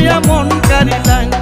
লয়া মন কারি লাঙ্গ